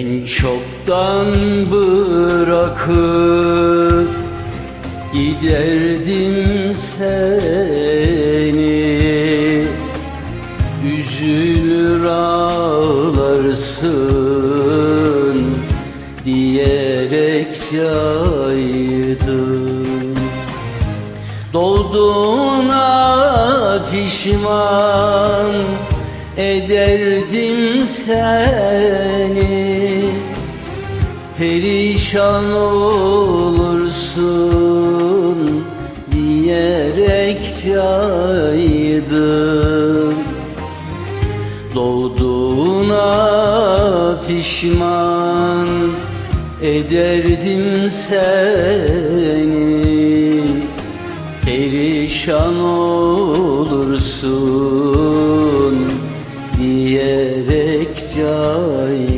Ben çoktan bırakıp giderdim seni. Üzülür ağlarsın diyerek caydım Doğduğuna pişman ederdim seni Perişan olursun diyerek caydım. Doğduğuna pişman ederdim seni. Perişan olursun diyerek caydım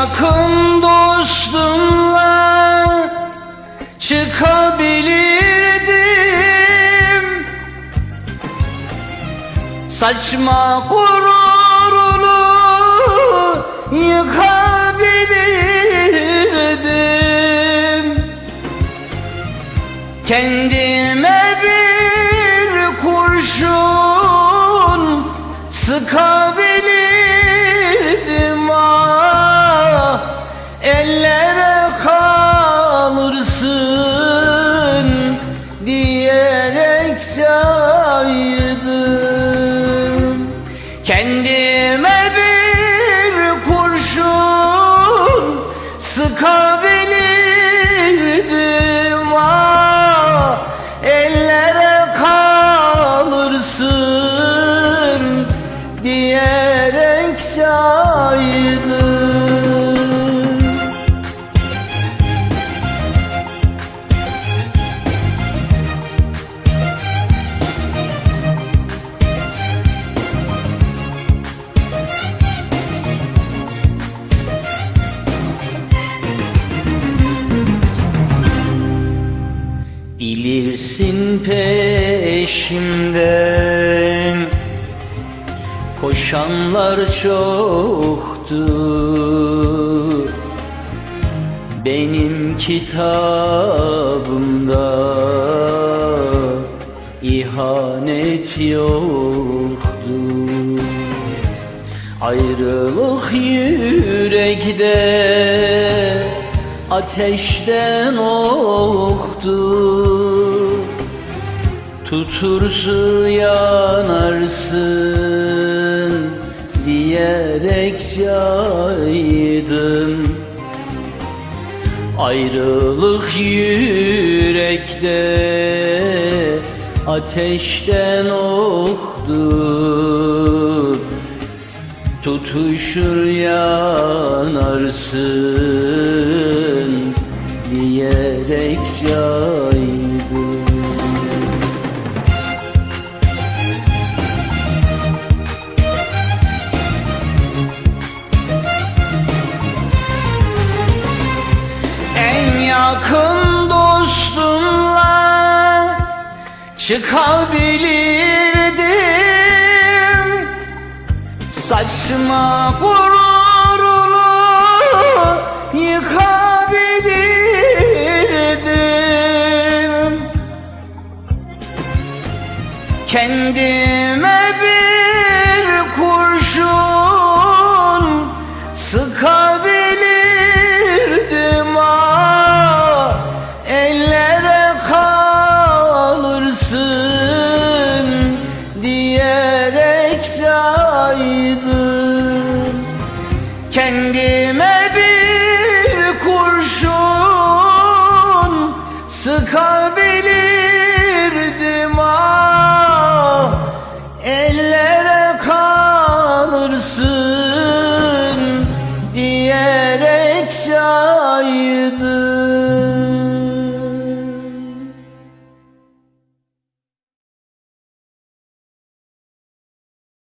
yakın dostumla çıkabilirdim. Saçma gururunu yıkabilirdim. Kendime bir kurşun sıkabilirdim peşimden. Koşanlar çoktu Benim kitabımda. İhanet yoktu Ayrılık yürekte ateşten oktu Tutursun yanarsın diyerek caydım Ayrılık yürekte ateşten oktu Tutuşur yanarsın diyerek caydım çıkabilirdim. Saçma gururunu yıkabilirdim. Kendime bir kurşun sıkabilirdim gerekse aydın Kendime bir kurşun sıkabilirdim ah. Ellere kalırsın diyerek can